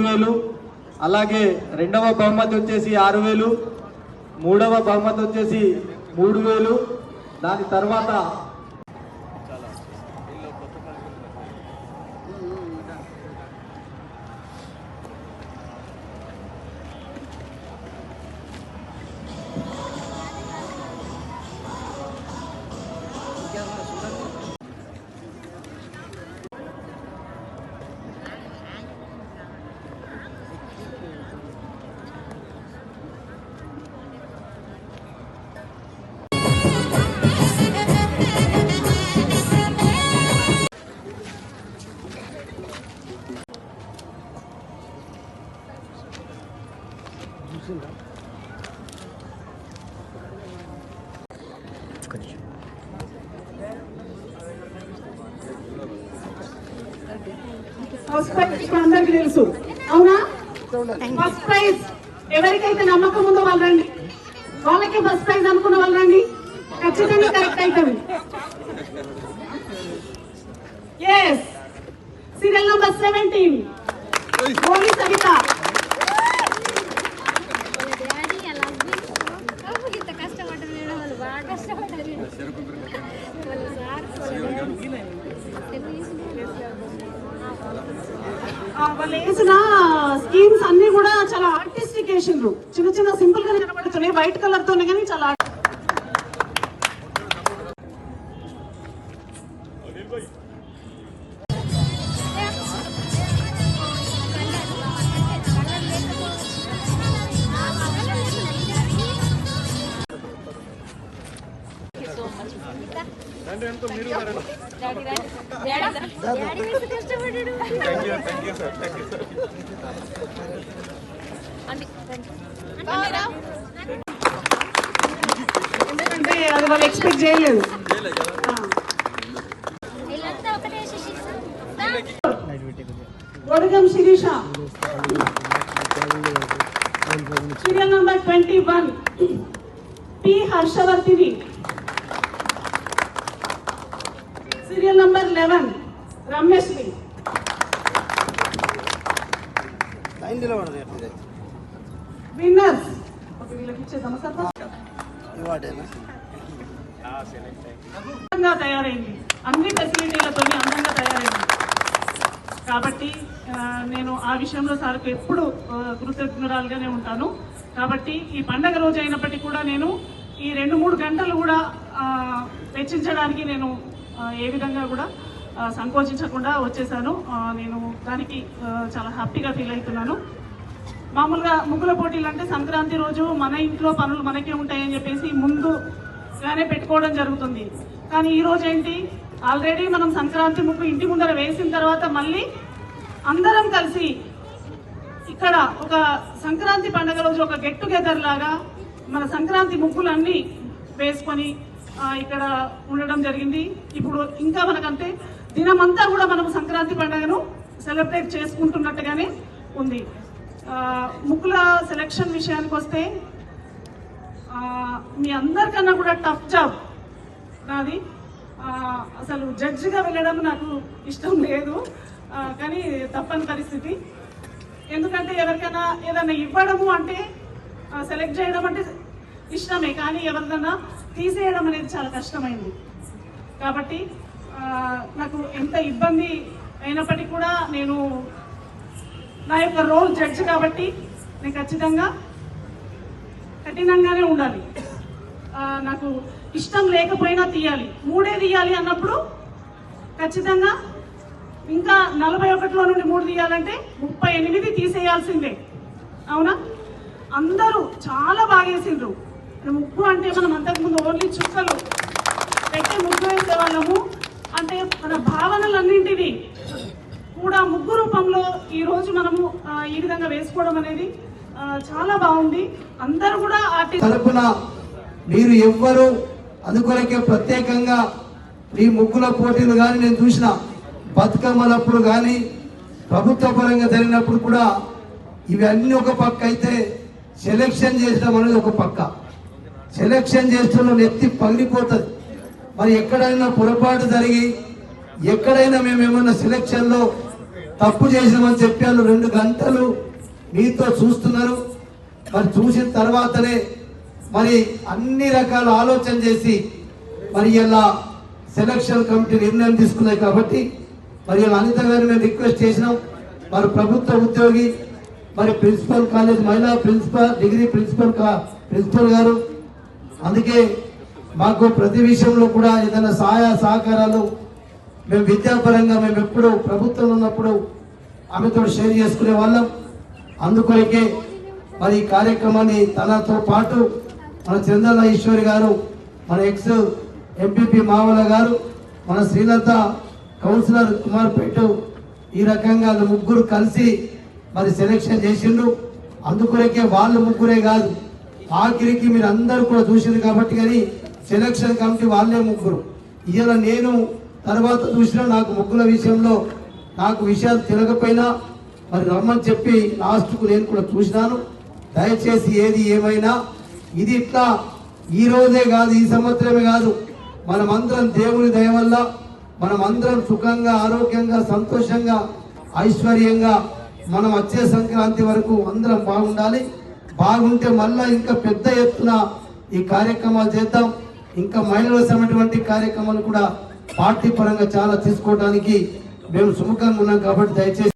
వేలు. అలాగే రెండవ బహుమతి వచ్చేసి ఆరు వేలు. మూడవ బహుమతి వచ్చేసి మూడు వేలు. దాని తర్వాత ఫస్ట్ ప్రైజ్ అందరికి తెలుసు అవునా? ఫస్ట్ ప్రైజ్ ఎవరికైతే నమ్మకం ఉందో వాళ్ళు రండి. వాళ్ళకి ఫస్ట్ ప్రైజ్ అనుకున్న వాళ్ళు రండి. ఖచ్చితంగా కరెక్ట్ అవుతుంది yes serial number seventeen police Savitha వాళ్ళు వేసిన స్కీమ్స్ అన్ని కూడా చాలా ఆర్టిస్టిక్ చిన్న చిన్న సింపుల్గా కనబడుతున్నాయి. వైట్ కలర్ తోనే కానీ చాలా ఎందుకంటే అది వాళ్ళు ఎక్స్పెక్ట్ చేయలేదు. Godagam Sirisha. Serial number twenty one. P Harshavardhini serial number eleven. Ramyasri winners అందంగా తయారైంది. అన్ని ఫెసిలిటీలతో అందంగా తయారైంది. కాబట్టి నేను ఆ విషయంలో సార్కు ఎప్పుడు కృతజ్ఞురాలుగానే ఉంటాను. కాబట్టి ఈ పండగ రోజు అయినప్పటికీ కూడా నేను ఈ రెండు మూడు గంటలు కూడా వెచ్చించడానికి నేను ఏ విధంగా కూడా సంకోచించకుండా వచ్చేసాను. నేను దానికి చాలా హ్యాపీగా ఫీల్ అవుతున్నాను. మామూలుగా ముగ్గుల పోటీలు అంటే సంక్రాంతి రోజు మన ఇంట్లో పనులు మనకే ఉంటాయని చెప్పేసి ముందుగానే పెట్టుకోవడం జరుగుతుంది. కానీ ఈరోజు ఏంటి? ఆల్రెడీ మనం సంక్రాంతి ముగ్గు ఇంటి ముందర వేసిన తర్వాత మళ్ళీ అందరం కలిసి ఇక్కడ ఒక సంక్రాంతి పండుగ రోజు ఒక గెట్ టుగెదర్ లాగా మన సంక్రాంతి ముగ్గులన్నీ వేసుకొని ఇక్కడ ఉండడం జరిగింది. ఇప్పుడు ఇంకా మనకంటే దినమంతా కూడా మనం సంక్రాంతి పండుగను సెలబ్రేట్ చేసుకుంటున్నట్టుగానే ఉంది. ముక్కుల సెలక్షన్ విషయానికి వస్తే మీ అందరికన్నా కూడా టఫ్ జాబ్ నాది. అసలు జడ్జిగా వెళ్ళడం నాకు ఇష్టం లేదు. కానీ తప్పని పరిస్థితి. ఎందుకంటే ఎవరికైనా ఏదైనా ఇవ్వడము అంటే సెలెక్ట్ చేయడం అంటే ఇష్టమే. కానీ ఎవరికైనా తీసేయడం అనేది చాలా కష్టమైంది. కాబట్టి నాకు ఎంత ఇబ్బంది అయినప్పటికీ కూడా నేను నా యొక్క రోల్ జడ్జ్ కాబట్టి నేను ఖచ్చితంగా కఠినంగానే ఉండాలి. నాకు ఇష్టం లేకపోయినా తీయాలి. మూడే తీయాలి అన్నప్పుడు ఖచ్చితంగా ఇంకా నలభై ఒకటిలో నుండి మూడు తీయాలంటే ముప్పై ఎనిమిది తీసేయాల్సిందే. అవునా? అందరూ చాలా బాగేసిండ్రు ముగ్గు అంటే మనం అంతకుముందు ఓన్లీ చుక్కలు. పెట్టి ముగ్గు వేసేవాళ్ళము అంటే మన భావనలన్నింటినీ కూడా ముగ్గు రూపంలో ఈరోజు మనము ఈ విధంగా వేసుకోవడం అనేది చాలా బాగుంది. అందరూ కూడా తరపున మీరు ఎవ్వరు అందుకొరకే ప్రత్యేకంగా ఈ ముగ్గుల పోటీలు కానీ నేను చూసిన బతుకమ్మలప్పుడు కానీ ప్రభుత్వ పరంగా జరిగినప్పుడు కూడా ఇవన్నీ ఒక పక్క అయితే సెలెక్షన్ చేసడం అనేది ఒక పక్క. సెలక్షన్ చేస్తున్న నెత్తి పగిలిపోతుంది. మరి ఎక్కడైనా పొరపాటు జరిగి ఎక్కడైనా మేము ఏమన్నా సెలెక్షన్లో తప్పు చేసినామని చెప్పాను రెండు గంటలు మీతో చూస్తున్నారు. మరి చూసిన తర్వాతనే మరి అన్ని రకాల ఆలోచన చేసి మరి ఇలా సెలక్షన్ కమిటీ నిర్ణయం తీసుకున్నాయి కాబట్టి మరి ఇలా అనిత గారిని మేము రిక్వెస్ట్ చేసినాం. మరి ప్రభుత్వ ఉద్యోగి మరి ప్రిన్సిపల్ కాలేజ్ మహిళా ప్రిన్సిపల్ డిగ్రీ ప్రిన్సిపల్ కా- ప్రిన్సిపల్ గారు అందుకే మాకు ప్రతి విషయంలో కూడా ఏదైనా సహాయ సహకారాలు మేము విద్యాపరంగా మేము ఎప్పుడు ప్రభుత్వం ఉన్నప్పుడు ఆమెతో షేర్ చేసుకునే వాళ్ళం. అందుకొరకే మరి ఈ కార్యక్రమాన్ని తనతో పాటు మన చంద్రన్న ఈశ్వరి గారు మన ఎక్స్ ఎంపీపీ మావల గారు మన శ్రీలత కౌన్సిలర్ కుమార్ పెట్టు ఈ రకంగా ముగ్గురు కలిసి మరి సెలెక్షన్ చేసిండు అందుకొరకే వాళ్ళు ముగ్గురే కాదు ఆఖరికి మీరు అందరూ కూడా చూసింది కాబట్టి కానీ సెలక్షన్ కమిటీ వాళ్ళే ముగ్గురు. ఇవాళ నేను తర్వాత చూసినా నాకు ముగ్గుల విషయంలో నాకు విషయాలు తినకపోయినా మరి రమ్మని చెప్పి లాస్ట్కు నేను కూడా చూసినాను. దయచేసి ఏది ఏమైనా ఇది ఇట్లా ఈ రోజే కాదు ఈ సంవత్సరమే కాదు. మనమందరం దేవుని దయ వల్ల మనమందరం సుఖంగా ఆరోగ్యంగా సంతోషంగా ఐశ్వర్యంగా మనం వచ్చే సంక్రాంతి వరకు అందరం బాగుండాలి. బాగుంటే మళ్ళా ఇంకా పెద్ద ఎత్తున ఈ కార్యక్రమాలు చేద్దాం. ఇంకా మహిళల సమటువంటి కార్యక్రమాలు కూడా పార్టీ పరంగా చాలా తీసుకోవడానికి మేము సుముఖంగా ఉన్నాం కాబట్టి దయచేసి